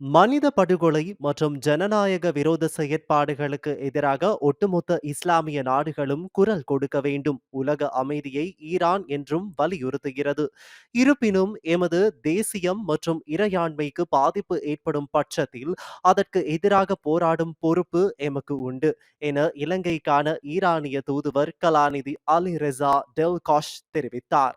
மனித படுகொலை மற்றும் ஜனநாயக விரோத செயற்பாடுகளுக்கு எதிராக ஒட்டுமொத்த இஸ்லாமிய நாடுகளும் குரல் கொடுக்க வேண்டும். உலக அமைதியை ஈரான் என்றும் வலியுறுத்துகிறது. இருப்பினும் எமது தேசியம் மற்றும் இறையாண்மைக்கு பாதிப்பு ஏற்படும் பட்சத்தில் அதற்கு எதிராக போராடும் பொறுப்பு எமக்கு உண்டு என இலங்கைக்கான ஈரானிய தூதுவர் கலாநிதி அலி ரெசா டெல்காஷ் தெரிவித்தார்.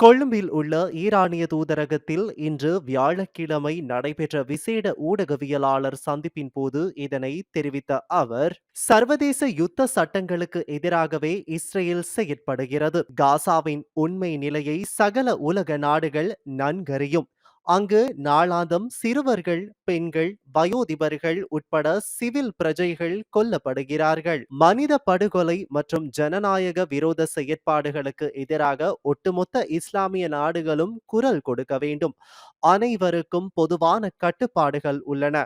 கொழும்பில் உள்ள ஈரானிய தூதரகத்தில் இன்று வியாழக்கிழமை நடைபெற்ற விசேட ஊடகவியலாளர் சந்திப்பின் போது இதனை தெரிவித்த அவர் சர்வதேச யுத்த சட்டங்களுக்கு எதிராகவே இஸ்ரேல் செயற்படுகிறது. காசாவின் உண்மை நிலையை சகல உலக நாடுகள் நன்கறியும். அங்கு நாளாந்தம் சிறுவர்கள் பெண்கள் வயோதிபர்கள் உட்பட சிவில் பிரஜைகள் கொல்லப்படுகிறார்கள். மனித படுகொலை மற்றும் ஜனநாயக விரோத செயற்பாடுகளுக்கு எதிராக ஒட்டுமொத்த இஸ்லாமிய நாடுகளும் குரல் கொடுக்க வேண்டும். அனைவருக்கும் பொதுவான கட்டுப்பாடுகள் உள்ளன.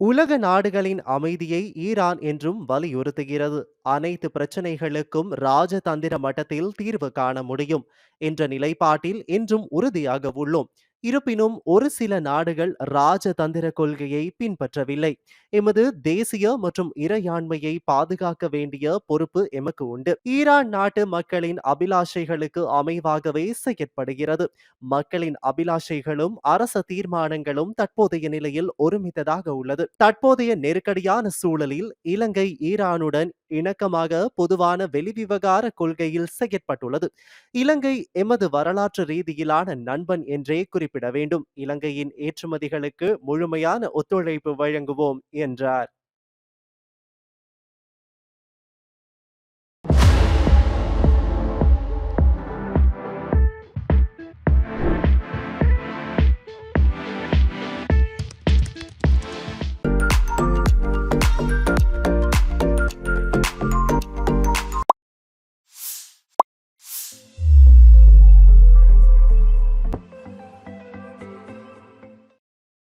உலக நாடுகளின் அமைதியை ஈரான் என்றும் வலியுறுத்துகிறது. அனைத்து பிரச்சனைகளுக்கும் ராஜதந்திர மட்டத்தில் தீர்வு காண முடியும் என்ற நிலைப்பாட்டில் என்றும் உறுதியாக உள்ளோம். இருப்பினும் ஒரு சில நாடுகள் ராஜதந்திர கொள்கையை பின்பற்றவில்லை. எமது தேசிய மற்றும் இறையாண்மையை பாதுகாக்க வேண்டிய பொறுப்பு எமக்கு உண்டு. ஈரான் நாட்டு மக்களின் அபிலாஷைகளுக்கு அமைவாகவே செயற்படுகிறது. மக்களின் அபிலாஷைகளும் அரச தீர்மானங்களும் தற்போதைய நிலையில் ஒருமித்ததாக உள்ளது. தற்போதைய நெருக்கடியான சூழலில் இலங்கை ஈரானுடன் இணக்கமாக பொதுவான வெளிவிவகார கொள்கையில் செயற்பட்டுள்ளது. இலங்கை எமது வரலாற்று ரீதியிலான நண்பன் என்றே குறிப்பிட வேண்டும். இலங்கையின் ஏற்றுமதிகளுக்கு முழுமையான ஒத்துழைப்பு வழங்குவோம் என்றார்.